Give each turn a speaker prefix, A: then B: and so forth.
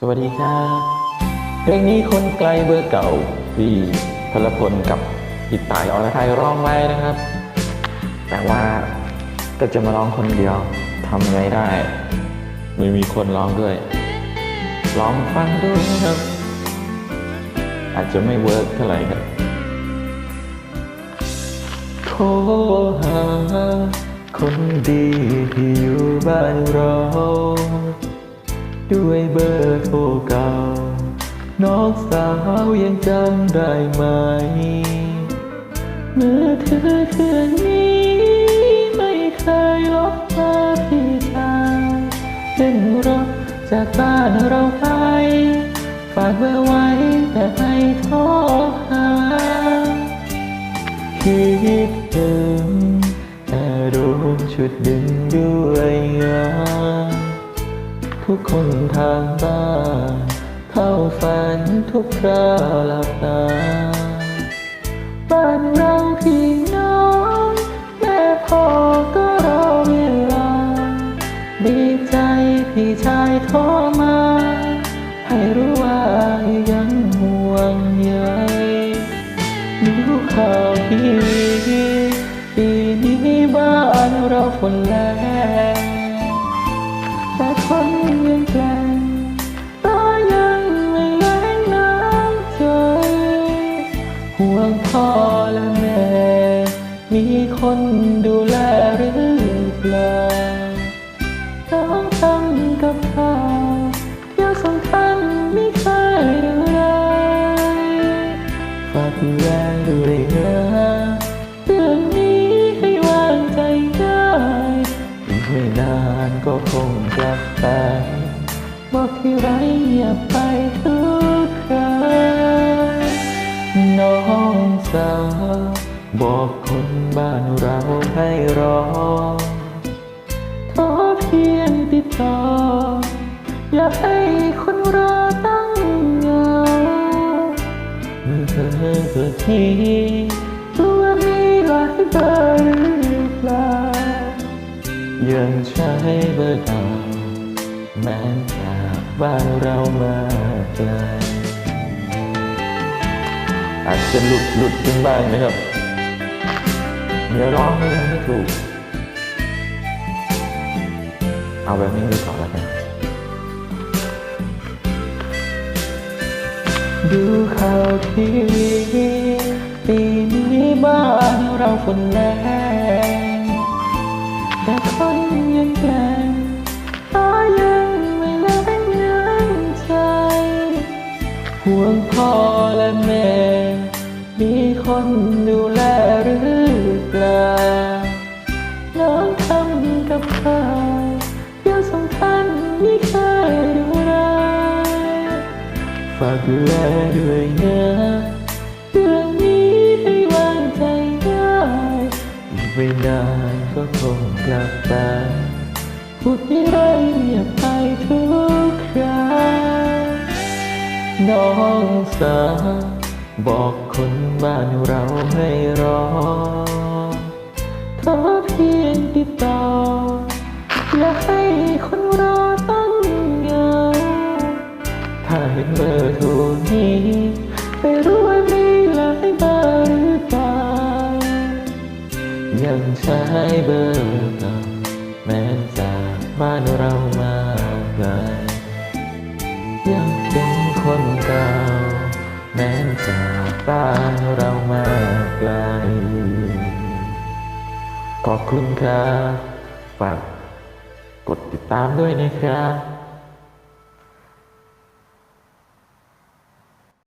A: สวัสดีครับ เพลงนี้คนไกลเบอร์เก่าที่พลพลกับพี่ต่ายอรไทยร้องไว้นะครับ แต่ว่าก็จะมาร้องคนเดียวทำไงได้ ไม่มีคนร้องด้วย ลองฟังดูนะครับ อาจจะไม่เวิร์กเท่าไหร่ครับโทรหาคนดีที่อยู่บ้านเรา ด้วยเบอร์โทรเก่า น้องสาวยังจำได้ไหมมือถือเครื่องนี้ ไม่เคยลบมาพี่ชายเป็นรถจากบ้านเราไป ฝากเบอร์ไว้แต่ให้โทรหาคิดถึงแต่รู้ชุดดึงด้วยงาน ทุกคนทางบ้านเข้าฝันทุกคราหลับตาบ้านเราพี่น้องแม่พ่อก็รอเวลา ดีใจพี่ชายโทรมา ให้รู้ว่ายังห่วงใยดูข่าวทีวีปีนี้บ้านเราฝนแรง แต่คนยังแกล้งตายังไม่แรงน้ำใจห่วงพ่อและแม่ มีคนดูแลหรือเปล่าน้องทำกับข้าวเที่ยวสำคัญไม่เคยเลยฝากดูแล กลับอกที่ไรเงียบไปทุกครั้งน้องสาวบอกคนบ้านเราให้รอขอเพียงติดต่อ อย่าให้คนรอตั้งเหงาเธอเกิดทีตัวมีหลายเบอร์หรือเปล่ายังใช้เบอร์เก่า แม้จากบ้านเรามาไกลอาจจะหลุดหลุดขึ้นบ้างนะครับ เดี๋ยวร้องไม่ยังไม่ถูก เอาแบบนี้ดีกว่าแล้วกัน ดูข่าวทีวีปีนี้บ้านเราฝนแรง คนดูแลหรือเปล่าน้องทำกับข้าเดี๋ยวสำคัญไม่เคยดูแลฝากดูแลด้วยนะเรื่องนี้ให้วางใจได้อีกไม่นานก็คงกลับไปพูดไม่ไรอย่าไปทุกคราน้องสาว บอกคนบ้านเราให้รอขอเพียงติดต่อ อย่าให้คนรอตั้งเหงาถ้าเห็นเบอร์โทรนี้ไม่รู้ว่ามีหลายเบอร์หรือเปล่ายังใช้เบอร์เก่าแม้จากบ้านเรามา แม้จากบ้านเรามาไกล ขอบคุณครับฝากกดติดตามด้วยนะครับ